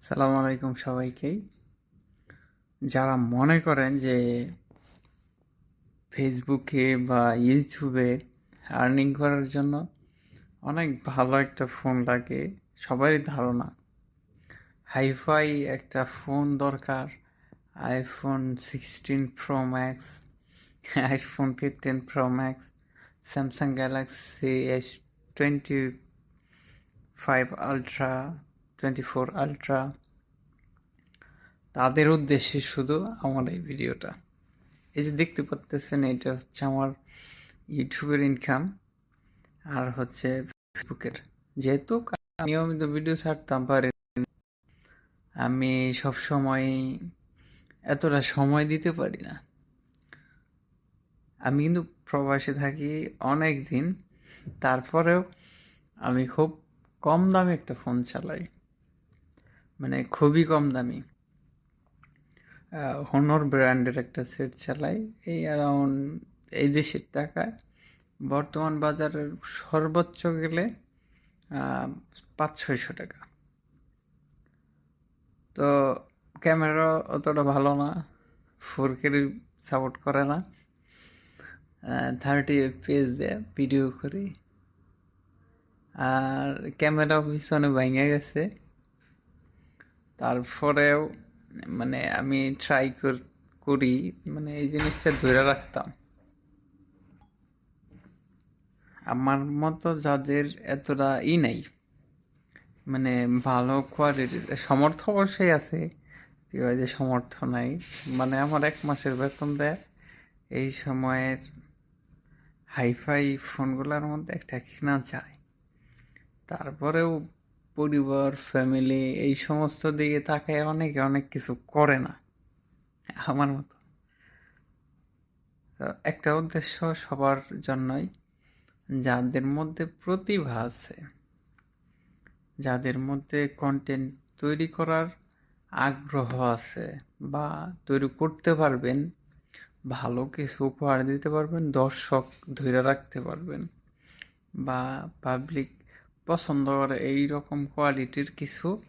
সালাম আলাইকুম সবাইকেই যারা মনে করেন যে ফেসবুকে বা ইউটিউবে আর্নিং করার জন্য অনেক ভালো একটা ফোন লাগে, সবারই ধারণা। হাইফাই একটা ফোন দরকার iPhone sixteen pro max iPhone fifteen pro max Samsung Galaxy S twenty five ultra twenty four ultra. তাদের উদ্দেশ্যে শুধু আমার এই ভিডিওটা। এই যে দেখতে পাচ্তেছেন, এটা হচ্ছে আমার ইউটিউবের ইনকাম আর হচ্ছে ফেসবুকের যেহেতু নিয়মিত ভিডিও ছাড়তাম পারি আমি সব সময় এতটা সময় দিতে পারি না। আমি কিন্তু প্রবাসে থাকি অনেক দিন তারপরেও আমি খুব কম দামে একটা ফোন চালাই। মানে খুবই কম দামি। হনর ব্র্যান্ডের একটা সেট চালাই। এই অ্যারাউন্ড এই দেশের টাকায়। বর্তমান বাজারের সর্বোচ্চ গেলে পাঁচ ছয়শো টাকা। তো ক্যামেরা অতটা ভালো না। ফোর কে সাপোর্ট করে না। থার্টি এফপিএস দিয়ে ভিডিও করি। আর ক্যামেরা পিছনে ভেঙে গেছে। তারপরেও মানে আমি ট্রাই করি মানে এই জিনিসটা ধরে রাখতাম। আমার মতো যাদের এতটা ই নাই মানে ভালো কোয়ালিটির সমর্থ অবশ্যই আছে যে সমর্থ নাই মানে আমার এক মাসের বেতন দেয়, এই সময়ের হাইফাই ফোনগুলোর মধ্যে একটা কেনা যায়। তারপরেও পরিবার ফ্যামিলি এই সমস্ত দিকে তাকায় অনেকে অনেক কিছু করে না, আমার মতো। একটা উদ্দেশ্য সবার জন্যই, যাদের মধ্যে প্রতিভা আছে, যাদের মধ্যে কন্টেন্ট তৈরি করার আগ্রহ আছে বা তৈরি করতে পারবেন, ভালো কিছু উপহার দিতে পারবেন, দর্শক ধরে রাখতে পারবেন বা পাবলিক পছন্দ করে এই রকম কোয়ালিটির কিছু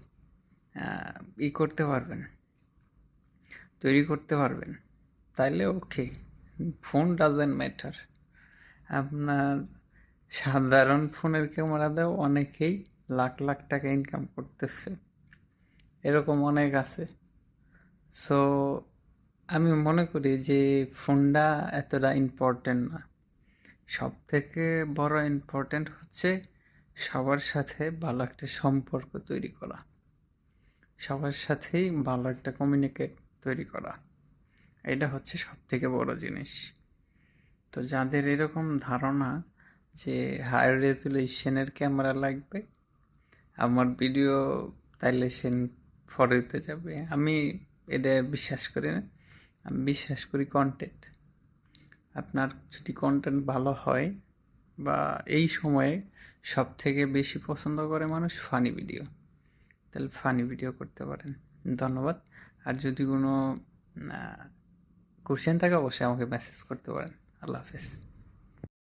ই করতে পারবেন। তৈরি করতে পারবেন। তাইলে ওকে ফোন ডাজেন্ট ম্যাটার আপনার সাধারণ ফোনের ক্যামেরা দেও অনেকেই লাখ লাখ টাকা ইনকাম করতেছে। এরকম অনেক আছে। সো আমি মনে করি যে ফোনটা এতটা ইম্পর্টেন্ট না। সব থেকে বড় ইম্পর্টেন্ট হচ্ছে সবার সাথে ভালো একটা সম্পর্ক তৈরি করা। সবার সাথেই ভালো একটা কমিউনিকেট তৈরি করা। এটা হচ্ছে সব থেকে বড় জিনিস। তো যাদের এরকম ধারণা যে হাই রেজুলেশনের ক্যামেরা লাগবে, আমার ভিডিও তাইলে সে ফরেতে যাবে। আমি এটা বিশ্বাস করি না। আমি বিশ্বাস করি কন্টেন্ট আপনার যদি কন্টেন্ট ভালো হয় বা এই সময়ে সব থেকে বেশি পছন্দ করে মানুষ ফানি ভিডিও তাহলে ফানি ভিডিও করতে পারেন। ধন্যবাদ। আর যদি কোনো কোশ্চেন থাকে, অবশ্যই আমাকে মেসেজ করতে পারেন। আল্লাহ হাফেজ।